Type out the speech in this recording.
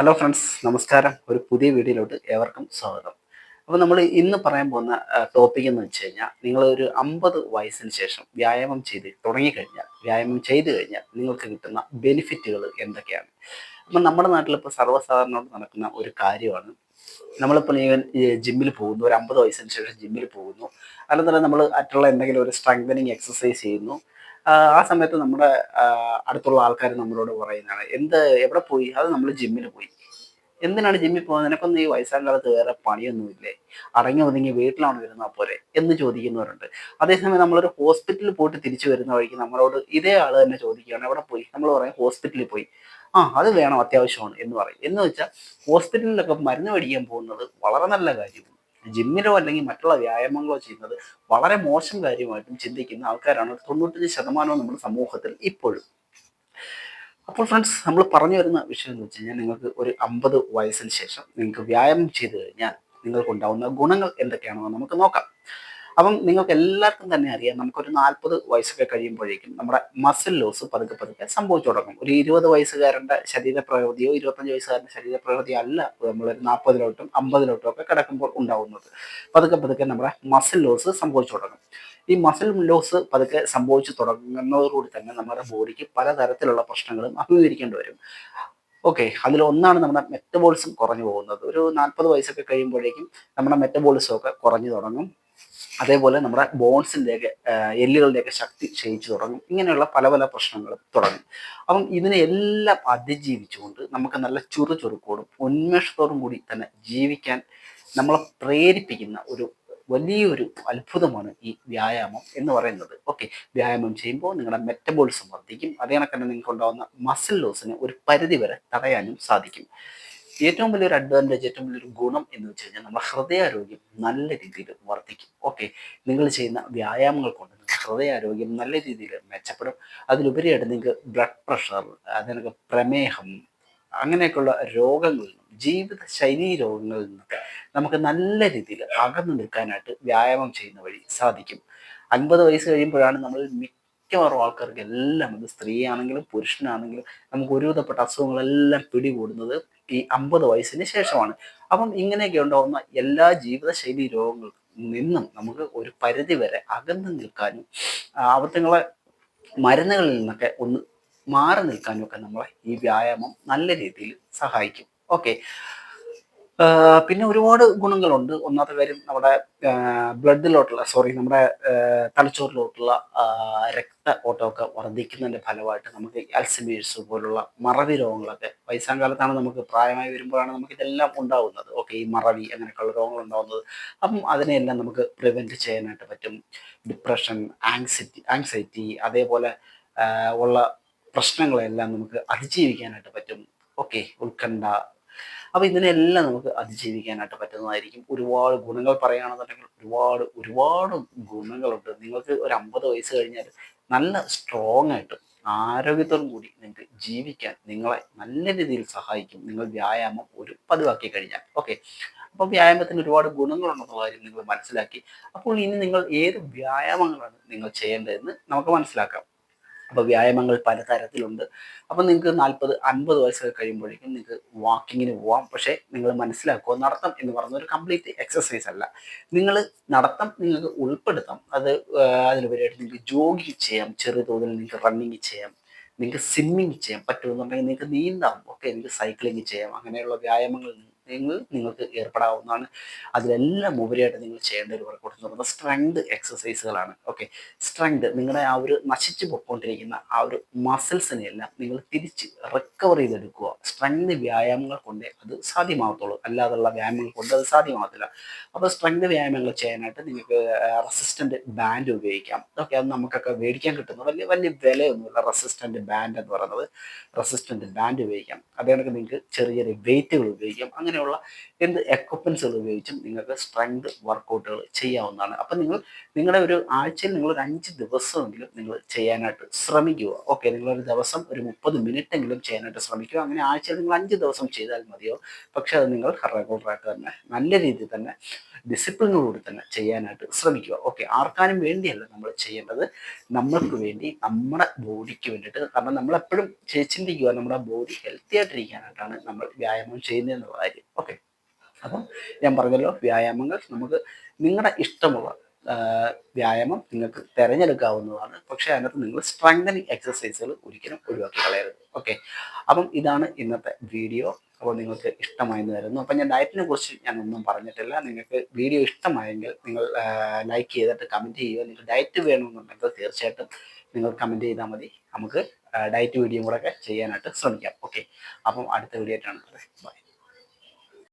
Hello friends നമസ്കാരം. ഒരു പുതിയ വീഡിയോയിലോട്ട് ഏവർക്കും സ്വാഗതം. അപ്പോൾ നമ്മൾ ഇന്ന് പറയാൻ പോകുന്ന ടോപ്പിക് എന്ന് വെച്ച് കഴിഞ്ഞാൽ നിങ്ങൾ ഒരു അമ്പത് വയസ്സിന് ശേഷം വ്യായാമം ചെയ്ത് തുടങ്ങിക്കഴിഞ്ഞാൽ വ്യായാമം ചെയ്ത് കഴിഞ്ഞാൽ നിങ്ങൾക്ക് കിട്ടുന്ന ബെനിഫിറ്റുകൾ എന്തൊക്കെയാണ്? അപ്പം നമ്മുടെ നാട്ടിൽ നാട്ടിലിപ്പോൾ സർവസാധാരണമായിട്ട് നടക്കുന്ന ഒരു കാര്യമാണ്. നമ്മളിപ്പോൾ ജിമ്മിൽ പോകുന്നു ഒരു അമ്പത് വയസ്സിന് ശേഷം ജിമ്മിൽ പോകുന്നു. അല്ലെന്നല്ല നമ്മൾ മറ്റുള്ള എന്തെങ്കിലും ഒരു സ്ട്രെങ്തനിങ് എക്സസൈസ് ചെയ്യുന്നു. ആ സമയത്ത് നമ്മുടെ അടുത്തുള്ള ആൾക്കാർ നമ്മളോട് പറയുന്നതാണ് എന്ത് എവിടെ പോയി? അത് നമ്മൾ ജിമ്മിൽ പോയി. എന്തിനാണ് ജിമ്മിൽ പോകുന്നത്? നിനക്കൊന്നും ഈ വയസ്സാം കാലത്ത് വേറെ പണിയൊന്നുമില്ലേ? അടങ്ങി ഒതുങ്ങി വീട്ടിലാണ് വരുന്നത് പോരെ? എന്ന് ചോദിക്കുന്നവരുണ്ട്. അതേസമയം നമ്മളൊരു ഹോസ്പിറ്റലിൽ പോയിട്ട് തിരിച്ചു വരുന്ന വഴിക്ക് നമ്മളോട് ഇതേ ആൾ തന്നെ ചോദിക്കുകയാണ് എവിടെ പോയി? നമ്മൾ പറയാം ഹോസ്പിറ്റലിൽ പോയി. ആ അത് വേണം അത്യാവശ്യമാണ് എന്ന് പറയും. എന്ന് വെച്ചാൽ ഹോസ്പിറ്റലിലൊക്കെ മരുന്ന് മേടിക്കാൻ പോകുന്നത് വളരെ നല്ല കാര്യമാണ്. ജിമ്മിലോ അല്ലെങ്കിൽ മറ്റുള്ള വ്യായാമങ്ങളോ ചെയ്യുന്നത് വളരെ മോശം കാര്യമായിട്ടും ചിന്തിക്കുന്ന ആൾക്കാരാണ്. തൊണ്ണൂറ്റഞ്ച് ശതമാനവും നമ്മുടെ സമൂഹത്തിൽ ഇപ്പോഴും. അപ്പോൾ ഫ്രണ്ട്സ് നമ്മൾ പറഞ്ഞു വരുന്ന വിഷയം എന്ന് വെച്ച് കഴിഞ്ഞാൽ നിങ്ങൾക്ക് ഒരു അമ്പത് വയസ്സിന് ശേഷം നിങ്ങൾക്ക് വ്യായാമം ചെയ്തു കഴിഞ്ഞാൽ നിങ്ങൾക്കുണ്ടാവുന്ന ഗുണങ്ങൾ എന്തൊക്കെയാണെന്ന് നമുക്ക് നോക്കാം. അപ്പം നിങ്ങൾക്ക് എല്ലാവർക്കും തന്നെ അറിയാം നമുക്കൊരു നാൽപ്പത് വയസ്സൊക്കെ കഴിയുമ്പോഴേക്കും നമ്മുടെ മസിൽ ലോസ് പതുക്കെ പതുക്കെ സംഭവിച്ചു തുടങ്ങും. ഒരു ഇരുപത് വയസ്സുകാരന്റെ ശരീരപ്രകൃതിയോ ഇരുപത്തഞ്ച് വയസ്സുകാരന്റെ ശരീരപ്രകൃതിയോ അല്ല നമ്മളൊരു നാൽപ്പതിലോട്ടും അമ്പതിലോട്ടും ഒക്കെ കിടക്കുമ്പോൾ ഉണ്ടാവുന്നത്. പതുക്കെ പതുക്കെ നമ്മുടെ മസിൽ ലോസ് സംഭവിച്ചു തുടങ്ങും. ഈ മസിൽ ലോസ് പതുക്കെ സംഭവിച്ചു തുടങ്ങുന്നതോടുകൂടി തന്നെ നമ്മുടെ ബോഡിക്ക് പലതരത്തിലുള്ള പ്രശ്നങ്ങളും അഭിമുഖീകരിക്കേണ്ടി വരും. ഓക്കെ അതിലൊന്നാണ് നമ്മുടെ മെറ്റബോളിസം കുറഞ്ഞു പോകുന്നത്. ഒരു നാൽപ്പത് വയസ്സൊക്കെ കഴിയുമ്പോഴേക്കും നമ്മുടെ മെറ്റബോളിസം ഒക്കെ കുറഞ്ഞു തുടങ്ങും. അതേപോലെ നമ്മുടെ ബോൺസിന്റെയൊക്കെ എല്ലുകളുടെയൊക്കെ ശക്തി ക്ഷയിച്ചു തുടങ്ങും. ഇങ്ങനെയുള്ള പല പല പ്രശ്നങ്ങളും തുടങ്ങും. അപ്പം ഇതിനെ എല്ലാം അതിജീവിച്ചുകൊണ്ട് നമുക്ക് നല്ല ചുറു ചുറുക്കോടും ഉന്മേഷത്തോടും കൂടി തന്നെ ജീവിക്കാൻ നമ്മളെ പ്രേരിപ്പിക്കുന്ന ഒരു വലിയൊരു അത്ഭുതമാണ് ഈ വ്യായാമം എന്ന് പറയുന്നത്. ഓക്കെ വ്യായാമം ചെയ്യുമ്പോൾ നിങ്ങളുടെ മെറ്റബോളിസം വർദ്ധിക്കും. അതേ കണക്ക് നിങ്ങൾക്ക് ഉണ്ടാകുന്ന മസിൽ ലോസിന് ഒരു പരിധി വരെ തടയാനും സാധിക്കും. ഏറ്റവും വലിയൊരു അഡ്വാന്റേജ് ഏറ്റവും വലിയൊരു ഗുണം എന്ന് വെച്ച് കഴിഞ്ഞാൽ നമ്മുടെ ഹൃദയാരോഗ്യം നല്ല രീതിയിൽ വർദ്ധിക്കും. ഓക്കെ നിങ്ങൾ ചെയ്യുന്ന വ്യായാമങ്ങൾ കൊണ്ട് ഹൃദയാരോഗ്യം നല്ല രീതിയിൽ മെച്ചപ്പെടും. അതിലുപരിയായിട്ട് നിങ്ങൾക്ക് ബ്ലഡ് പ്രഷർ അതിനൊക്കെ പ്രമേഹം അങ്ങനെയൊക്കെയുള്ള രോഗങ്ങളിൽ നിന്നും ജീവിത ശൈലി രോഗങ്ങളിൽ നിന്നൊക്കെ നമുക്ക് നല്ല രീതിയിൽ അകന്നു നിൽക്കാനായിട്ട് വ്യായാമം ചെയ്യുന്ന വഴി സാധിക്കും. അൻപത് വയസ്സ് കഴിയുമ്പോഴാണ് നമ്മൾ മിക്കവാറും ആൾക്കാർക്ക് എല്ലാം അത് സ്ത്രീയാണെങ്കിലും പുരുഷനാണെങ്കിലും നമുക്ക് ഒരുവിധപ്പെട്ട അസുഖങ്ങളെല്ലാം പിടികൂടുന്നത് ഈ അമ്പത് വയസ്സിന് ശേഷമാണ്. അപ്പം ഇങ്ങനെയൊക്കെ ഉണ്ടാകുന്ന എല്ലാ ജീവിതശൈലി രോഗങ്ങളിൽ നിന്നും നമുക്ക് ഒരു പരിധി വരെ അകന്നു നിൽക്കാനും അബദ്ധങ്ങളെ മരുന്നുകളിൽ നിന്നൊക്കെ ഒന്ന് മാറി നിൽക്കാനും ഒക്കെ നമ്മളെ ഈ വ്യായാമം നല്ല രീതിയിൽ സഹായിക്കും. ഓക്കെ പിന്നെ ഒരുപാട് ഗുണങ്ങളുണ്ട്. ഒന്നാമത്തെ കാര്യം നമ്മുടെ ബ്ലഡിലോട്ടുള്ള സോറി നമ്മുടെ തലച്ചോറിലോട്ടുള്ള രക്ത ഓട്ടമൊക്കെ വർദ്ധിക്കുന്നതിന്റെ ഫലമായിട്ട് നമുക്ക് അൽസമേഴ്സ് പോലുള്ള മറവി രോഗങ്ങളൊക്കെ വയസ്സാകാലത്താണ് നമുക്ക് പ്രായമായി വരുമ്പോഴാണ് നമുക്ക് ഇതെല്ലാം ഉണ്ടാവുന്നത്. ഓക്കെ ഈ മറവി അങ്ങനെയൊക്കെയുള്ള രോഗങ്ങൾ ഉണ്ടാവുന്നത്. അപ്പം അതിനെയെല്ലാം നമുക്ക് പ്രിവെന്റ് ചെയ്യാനായിട്ട് പറ്റും. ഡിപ്രഷൻ ആങ്സൈറ്റി ആങ്സൈറ്റി അതേപോലെ ഉള്ള പ്രശ്നങ്ങളെല്ലാം നമുക്ക് അതിജീവിക്കാനായിട്ട് പറ്റും. ഓക്കെ ഉത്കണ്ഠ അപ്പോൾ ഇതിനെല്ലാം നമുക്ക് അതിജീവിക്കാനായിട്ട് പറ്റുന്നതായിരിക്കും. ഒരുപാട് ഗുണങ്ങൾ പറയുകയാണെന്നുണ്ടെങ്കിൽ ഒരുപാട് ഒരുപാട് ഗുണങ്ങളുണ്ട്. നിങ്ങൾക്ക് ഒരു അമ്പത് വയസ്സ് കഴിഞ്ഞാൽ നല്ല സ്ട്രോങ് ആയിട്ട് ആരോഗ്യത്തോടും കൂടി നിങ്ങൾക്ക് ജീവിക്കാൻ നിങ്ങളെ നല്ല രീതിയിൽ സഹായിക്കും. നിങ്ങൾ വ്യായാമം ഒരു പതിവാക്കി കഴിഞ്ഞാൽ. ഓക്കെ അപ്പോൾ വ്യായാമത്തിന് ഒരുപാട് ഗുണങ്ങളുണ്ടെന്നുള്ള കാര്യം നിങ്ങൾ മനസ്സിലാക്കി. അപ്പോൾ ഇനി നിങ്ങൾ ഏത് വ്യായാമങ്ങളാണ് നിങ്ങൾ ചെയ്യേണ്ടതെന്ന് നമുക്ക് മനസ്സിലാക്കാം. അപ്പോൾ വ്യായാമങ്ങൾ പലതരത്തിലുണ്ട്. അപ്പോൾ നിങ്ങൾക്ക് നാൽപ്പത് അൻപത് വയസ്സൊക്കെ കഴിയുമ്പോഴേക്കും നിങ്ങൾക്ക് വാക്കിങ്ങിന് പോവാം. പക്ഷേ നിങ്ങൾ മനസ്സിലാക്കുക നടത്തം എന്ന് പറയുന്ന ഒരു കംപ്ലീറ്റ് എക്സസൈസ് അല്ല. നിങ്ങൾ നടത്തം നിങ്ങൾക്ക് ഉൾപ്പെടുത്താം. അത് അതിലുപരിയായിട്ട് നിങ്ങൾക്ക് ജോഗിങ് ചെയ്യാം ചെറിയ തോതിൽ നിങ്ങൾക്ക് റണ്ണിങ് ചെയ്യാം നിങ്ങൾക്ക് സ്വിമ്മിങ് ചെയ്യാം പറ്റുമെന്നുണ്ടെങ്കിൽ നിങ്ങൾക്ക് നീന്താം. ഒക്കെ നിങ്ങൾക്ക് സൈക്ലിംഗ് ചെയ്യാം. അങ്ങനെയുള്ള വ്യായാമങ്ങൾ നിങ്ങൾക്ക് ഏർപ്പെടാവുന്നതാണ്. അതിലെല്ലാം ഉപരിയായിട്ട് നിങ്ങൾ ചെയ്യേണ്ട ഒരു വർക്കൗട്ട് എന്ന് പറയുന്നത് സ്ട്രെങ്ത് എക്സസൈസുകളാണ് ഓക്കെ സ്ട്രെങ്ത് നിങ്ങളുടെ ആ ഒരു നശിച്ചു പൊയ്ക്കൊണ്ടിരിക്കുന്ന ആ ഒരു മസിൽസിനെ എല്ലാം നിങ്ങൾ തിരിച്ച് റിക്കവർ ചെയ്തെടുക്കുക. സ്ട്രെങ്ത് വ്യായാമങ്ങൾ കൊണ്ടേ അത് സാധ്യമാകത്തുള്ളൂ അല്ലാതുള്ള വ്യായാമങ്ങൾ കൊണ്ട് അത് സാധ്യമാകത്തില്ല അപ്പോൾ സ്ട്രെങ്ത് വ്യായാമങ്ങൾ ചെയ്യാനായിട്ട് നിങ്ങൾക്ക് റെസിസ്റ്റന്റ് ബാൻഡ് ഉപയോഗിക്കാം. ഓക്കെ അത് നമുക്കൊക്കെ മേടിക്കാൻ കിട്ടുന്ന വലിയ വലിയ വിലയൊന്നുമില്ല. റെസിസ്റ്റന്റ് ബാൻഡ് എന്ന് പറയുന്നത് റെസിസ്റ്റന്റ് ബാൻഡ് ഉപയോഗിക്കാം. അതേ കണക്ക് നിങ്ങൾക്ക് ചെറിയ ചെറിയ വെയിറ്റുകൾ ഉപയോഗിക്കാം. അങ്ങനെയുള്ള എന്ത് എക്വിപ്മെൻസുകൾ ഉപയോഗിച്ചും നിങ്ങൾക്ക് സ്ട്രെങ്ത് വർക്കൗട്ടുകൾ ചെയ്യാവുന്നതാണ്. അപ്പം നിങ്ങൾ നിങ്ങളുടെ ഒരു ആഴ്ചയിൽ നിങ്ങൾ ഒരു അഞ്ച് ദിവസമെങ്കിലും നിങ്ങൾ ചെയ്യാനായിട്ട് ശ്രമിക്കുക. ഓക്കെ നിങ്ങളൊരു ദിവസം ഒരു മുപ്പത് മിനിറ്റ് എങ്കിലും ചെയ്യാനായിട്ട് ശ്രമിക്കുക. അങ്ങനെ ആഴ്ചയിൽ നിങ്ങൾ അഞ്ച് ദിവസം ചെയ്താൽ മതിയോ? പക്ഷെ അത് നിങ്ങൾ റെഗുലറായിട്ട് തന്നെ നല്ല രീതിയിൽ തന്നെ ഡിസിപ്ലിനോടുകൂടി തന്നെ ചെയ്യാനായിട്ട് ശ്രമിക്കുക. ഓക്കെ ആർക്കാനും വേണ്ടിയല്ല നമ്മൾ ചെയ്യേണ്ടത്. നമ്മൾക്ക് വേണ്ടി നമ്മുടെ ബോഡിക്ക് വേണ്ടിയിട്ട്. കാരണം നമ്മളെപ്പോഴും ചിന്തിക്കുക നമ്മുടെ ബോഡി ഹെൽത്തി ആയിട്ടിരിക്കാനായിട്ടാണ് നമ്മൾ വ്യായാമം ചെയ്യുന്നതെന്നുള്ള കാര്യം. ഞാൻ പറഞ്ഞല്ലോ വ്യായാമങ്ങൾ നമുക്ക് നിങ്ങളുടെ ഇഷ്ടമുള്ള വ്യായാമം നിങ്ങൾക്ക് തിരഞ്ഞെടുക്കാവുന്നതാണ്. പക്ഷേ അതിനകത്ത് നിങ്ങൾ സ്ട്രെങ്തനിങ് എക്സസൈസുകൾ ഒരിക്കലും ഒഴിവാക്കി കളയരുത്. ഓക്കെ അപ്പം ഇതാണ് ഇന്നത്തെ വീഡിയോ അപ്പോൾ നിങ്ങൾക്ക് ഇഷ്ടമായെന്ന് വരുന്നു അപ്പം ഞാൻ ഡയറ്റിനെ കുറിച്ച് ഞാൻ ഒന്നും പറഞ്ഞിട്ടില്ല. നിങ്ങൾക്ക് വീഡിയോ ഇഷ്ടമായെങ്കിൽ നിങ്ങൾ ലൈക്ക് ചെയ്തിട്ട് കമന്റ് ചെയ്യുക. നിങ്ങൾക്ക് ഡയറ്റ് വേണമെന്നുണ്ടെങ്കിൽ തീർച്ചയായിട്ടും നിങ്ങൾ കമന്റ് ചെയ്താൽ മതി. നമുക്ക് ഡയറ്റ് വീഡിയോ കൂടെ ചെയ്യാനായിട്ട് ശ്രമിക്കാം. ഓക്കെ അപ്പം അടുത്ത വീഡിയോ ആയിട്ടാണ്. ബൈ